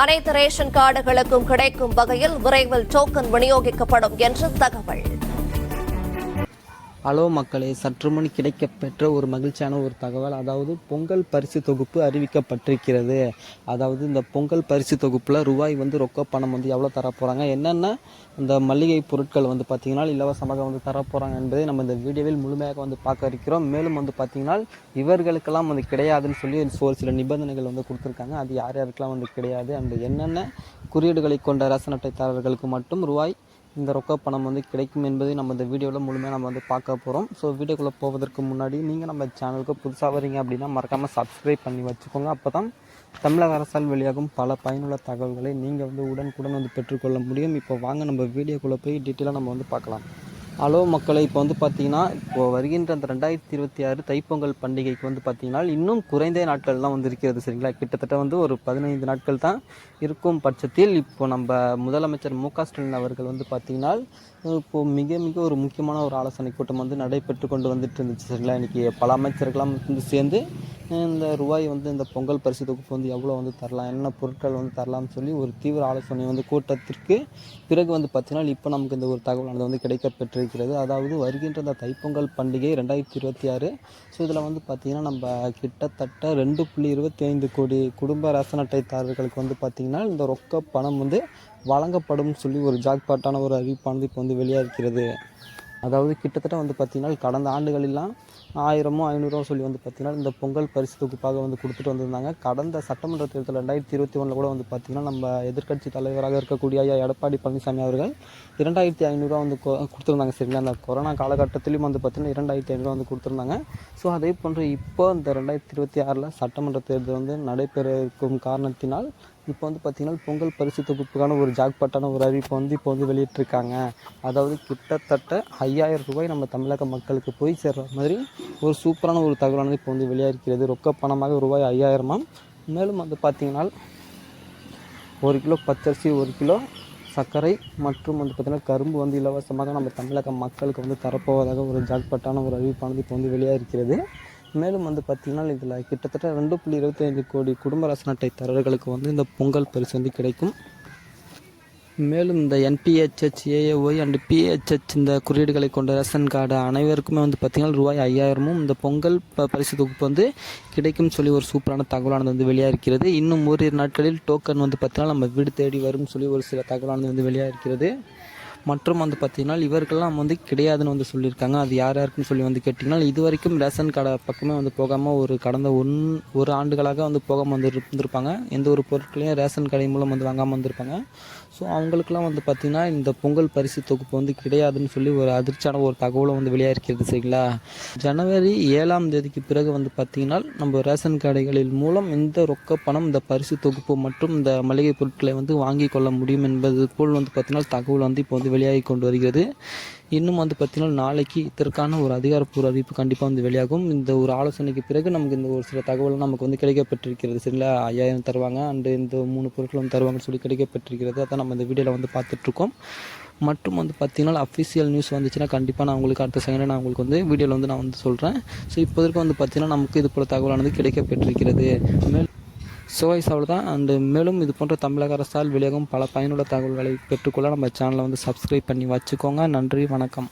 அனைத்து ரேஷன் கார்டுகளுக்கும் கிடைக்கும் வகையில் விரைவில் டோக்கன் விநியோகிக்கப்படும் என்று தகவல். ஹலோ மக்களே சற்று முன் கிடைக்கப்பெற்ற ஒரு மகிழ்ச்சியான ஒரு தகவல் அதாவது பொங்கல் பரிசு தொகுப்பு அறிவிக்கப்பட்டிருக்கிறது. அதாவது இந்த பொங்கல் பரிசு தொகுப்பில் ரூபாய் வந்து ரொக்க பணம் வந்து எவ்வளோ தர போகிறாங்க என்னென்ன இந்த மளிகை பொருட்கள் வந்து பார்த்திங்கன்னா இலவசமாக வந்து தர போகிறாங்க என்பதை நம்ம இந்த வீடியோவில் முழுமையாக வந்து பார்க்க இருக்கிறோம். மேலும் வந்து பார்த்திங்கன்னா இவர்களுக்கெல்லாம் வந்து கிடையாதுன்னு சொல்லி ஒரு சில நிபந்தனைகள் வந்து கொடுத்துருக்காங்க. அது யார் யாருக்கெல்லாம் வந்து கிடையாது அந்த என்னென்ன குறியீடுகளை கொண்ட ரேஷன் அட்டைதாரர்களுக்கு மட்டும் ரூபாய் இந்த ரொக்க பணம் வந்து கிடைக்கும் என்பதை நம்ம இந்த வீடியோவில் முழுமையாக நம்ம வந்து பார்க்க போகிறோம் ஸோ வீடியோக்குள்ளே போவதற்கு முன்னாடி நீங்கள் நம்ம சேனலுக்கு புதுசாக வரீங்க அப்படின்னா மறக்காமல் சப்ஸ்கிரைப் பண்ணி வச்சுக்கோங்க. அப்போ தான் தமிழக அரசால் வெளியாகும் பல பயனுள்ள தகவல்களை நீங்கள் வந்து உடனுக்குடன் வந்து பெற்றுக்கொள்ள முடியும். இப்போ வாங்க நம்ம வீடியோக்குள்ளே போய் டீட்டெயிலாக நம்ம வந்து பார்க்கலாம். ஹலோ மக்களை இப்போ வந்து பார்த்தீங்கன்னா இப்போ வருகின்ற அந்த ரெண்டாயிரத்தி இருபத்தி ஆறு தைப்பொங்கல் பண்டிகைக்கு வந்து பார்த்தீங்கன்னா இன்னும் குறைந்த நாட்கள் தான் வந்து இருக்கிறது சரிங்களா? கிட்டத்தட்ட வந்து ஒரு பதினைந்து நாட்கள் தான் இருக்கும் பட்சத்தில் இப்போ நம்ம முதலமைச்சர் மு க ஸ்டாலின் அவர்கள் வந்து பார்த்தீங்கன்னா இப்போது மிக மிக ஒரு முக்கியமான ஒரு ஆலோசனை கூட்டம் வந்து நடைபெற்று கொண்டு வந்துட்டு இருந்துச்சு சரிங்களா? இன்றைக்கி பல அமைச்சர்கள்லாம் வந்து சேர்ந்து இந்த ரூபாய் வந்து இந்த பொங்கல் பரிசு தொகுப்பு வந்து எவ்வளோ வந்து தரலாம் என்னென்ன பொருட்கள் வந்து தரலாம்னு சொல்லி ஒரு தீவிர ஆலோசனை வந்து கூட்டத்திற்கு பிறகு வந்து பார்த்தீங்கன்னா இப்போ நமக்கு இந்த ஒரு தகவலானது வந்து கிடைக்க பெற்றிருக்கிறது அதாவது வருகின்ற இந்த தைப்பொங்கல் பண்டிகை ரெண்டாயிரத்தி இருபத்தி ஆறு ஸோ இதில் வந்து பார்த்திங்கன்னா நம்ம கிட்டத்தட்ட ரெண்டு புள்ளி இருபத்தி ஐந்து கோடி குடும்ப ரேஷன் அட்டைதாரர்களுக்கு வந்து பார்த்திங்கன்னா இந்த ரொக்க பணம் வந்து வழங்கப்படும் சொல்லி ஒரு ஜாக்பாட்டான ஒரு அறிவிப்பானது இப்போ வந்து வெளியாகிறது அதாவது கிட்டத்தட்ட வந்து பார்த்திங்கன்னா கடந்த ஆண்டுகளெல்லாம் ஆயிரமோ ஐநூறுரூவா சொல்லி வந்து பார்த்திங்கன்னா இந்த பொங்கல் பரிசு தொகுப்பாக வந்து கொடுத்துட்டு வந்திருந்தாங்க. கடந்த சட்டமன்ற தேர்தல் ரெண்டாயிரத்தி இருபத்தி ஒன்றில் கூட வந்து பார்த்திங்கன்னா நம்ம எதிர்க்கட்சி தலைவராக இருக்கக்கூடிய ஐயா எடப்பாடி பழனிசாமி அவர்கள் இரண்டாயிரத்தி ஐநூறுரூவா வந்து கொ- கொடுத்துருந்தாங்க. சரிங்களா அந்த கொரோனா காலகட்டத்திலையும் வந்து பார்த்திங்கன்னா இரண்டாயிரத்தி ஐநூறுரூவா வந்து கொடுத்துருந்தாங்க. ஸோ அதே போன்று இப்போ இந்த ரெண்டாயிரத்தி இருபத்தி ஆறில் சட்டமன்ற தேர்தல் வந்து நடைபெற இருக்கும் காரணத்தினால் இப்போ வந்து பார்த்திங்கன்னா பொங்கல் பரிசு தொகுப்புக்கான ஒரு ஜாக்பாட்டான ஒரு அறிவிப்பை வந்து இப்போ வந்து வெளியிட்டிருக்காங்க. அதாவது கிட்டத்தட்ட ஐயாயிரம் ரூபாய் நம்ம தமிழக மக்களுக்கு போய் சேர்ற மாதிரி ஒரு சூப்பரான ஒரு தகவலானது இப்போ வந்து வெளியாகிறது ரொக்க பணமாக ரூபாய் ஐயாயிரமாம் மேலும் வந்து பார்த்திங்கன்னா ஒரு கிலோ பச்சரிசி ஒரு கிலோ சர்க்கரை மற்றும் வந்து பார்த்திங்கன்னா கரும்பு வந்து இலவசமாக நம்ம தமிழக மக்களுக்கு வந்து தரப்போவதாக ஒரு ஜாக்பாட்டான ஒரு அறிவிப்பானது இப்போ வந்து வெளியாக இருக்கிறது மேலும் வந்து பார்த்திங்கன்னா இதில் கிட்டத்தட்ட ரெண்டு புள்ளி இருபத்தி ஐந்து கோடி குடும்ப ரசன அட்டைதாரர்களுக்கு வந்து இந்த பொங்கல் பரிசு வந்து கிடைக்கும். மேலும் இந்த என்பிஹெச்ஹெச் ஏஏஒய் அண்டு பிஹெச்ஹெச் இந்த குறியீடுகளை கொண்ட ரேஷன் கார்டு அனைவருக்குமே வந்து பார்த்திங்கன்னா ரூபாய் ஐயாயிரமும் இந்த பொங்கல் ப பரிசு தொகுப்பு வந்து கிடைக்கும் சொல்லி ஒரு சூப்பரான தகவலானது வந்து வெளியாக இருக்கிறது இன்னும் ஓரிரு நாட்களில் டோக்கன் வந்து பார்த்திங்கன்னா நம்ம வீடு தேடி வரும் சொல்லி ஒரு சில தகவலானது வந்து வெளியாக இருக்கிறது மற்றும் வந்து பார்த்திங்கன்னா இவர்கள்லாம் வந்து கிடையாதுன்னு வந்து சொல்லியிருக்காங்க. அது யார் யாருக்குன்னு சொல்லி வந்து கேட்டிங்கன்னா இது வரைக்கும் ரேஷன் கடை பக்கமே வந்து போகாமல் ஒரு கடந்த ஒன் ஒரு ஆண்டுகளாக வந்து போகாமல் வந்து இருந்திருப்பாங்க. எந்த ஒரு பொருட்களையும் ரேஷன் கடை மூலம் வந்து வாங்காமல் வந்திருப்பாங்க. ஸோ அவங்களுக்குலாம் வந்து பார்த்திங்கன்னா இந்த பொங்கல் பரிசு தொகுப்பு வந்து கிடையாதுன்னு சொல்லி ஒரு அதிர்ச்சியான ஒரு தகவலும் வந்து வெளியாக சரிங்களா? ஜனவரி ஏழாம் தேதிக்கு பிறகு வந்து பார்த்திங்கன்னா நம்ம ரேஷன் கடைகளில் மூலம் இந்த ரொக்க பணம் இந்த பரிசு தொகுப்பு மற்றும் இந்த மளிகை பொருட்களை வந்து வாங்கி கொள்ள முடியும் என்பது போல் வந்து பார்த்திங்கன்னா தகவல் வந்து இப்போ வந்து வெளியாகி கொண்டு வருகிறது. இன்னும் வந்து பார்த்திங்கன்னா நாளைக்கு இதற்கான ஒரு அதிகாரப்பூர்வ அறிவிப்பு கண்டிப்பாக வந்து வெளியாகும். இந்த ஒரு ஆலோசனைக்கு பிறகு நமக்கு இந்த ஒரு சில தகவல் நமக்கு வந்து கிடைக்கப்பட்டிருக்கிறது. சரிங்களா? ஐயாயிரம் தருவாங்க. அண்டு இந்த மூணு பொருட்கள் வந்து தருவாங்கன்னு சொல்லி கிடைக்கப்பட்டிருக்கிறது. அதான் நம்ம இந்த வீடியோவில் வந்து பார்த்துட்ருக்கோம். மற்றும் வந்து பார்த்திங்கன்னா அஃபிஷியல் நியூஸ் வந்துச்சுன்னா கண்டிப்பாக நான் உங்களுக்கு அடுத்த செகண்ட் நான் உங்களுக்கு வந்து வீடியோவில் வந்து நான் வந்து சொல்கிறேன் ஸோ இப்போதற்கு வந்து பார்த்திங்கன்னா நமக்கு இது போல தகவலானது கிடைக்கப்பட்டிருக்கிறது. மேல் ஸோ அவ்வளோ தான். அண்டு மேலும் இது போன்ற தமிழக அரசால் வெளியாகும் பல பயனுள்ள தகவல்களை பெற்றுக்கொள்ள நம்ம சேனலை வந்து சப்ஸ்கிரைப் பண்ணி வச்சுக்கோங்க. நன்றி வணக்கம்.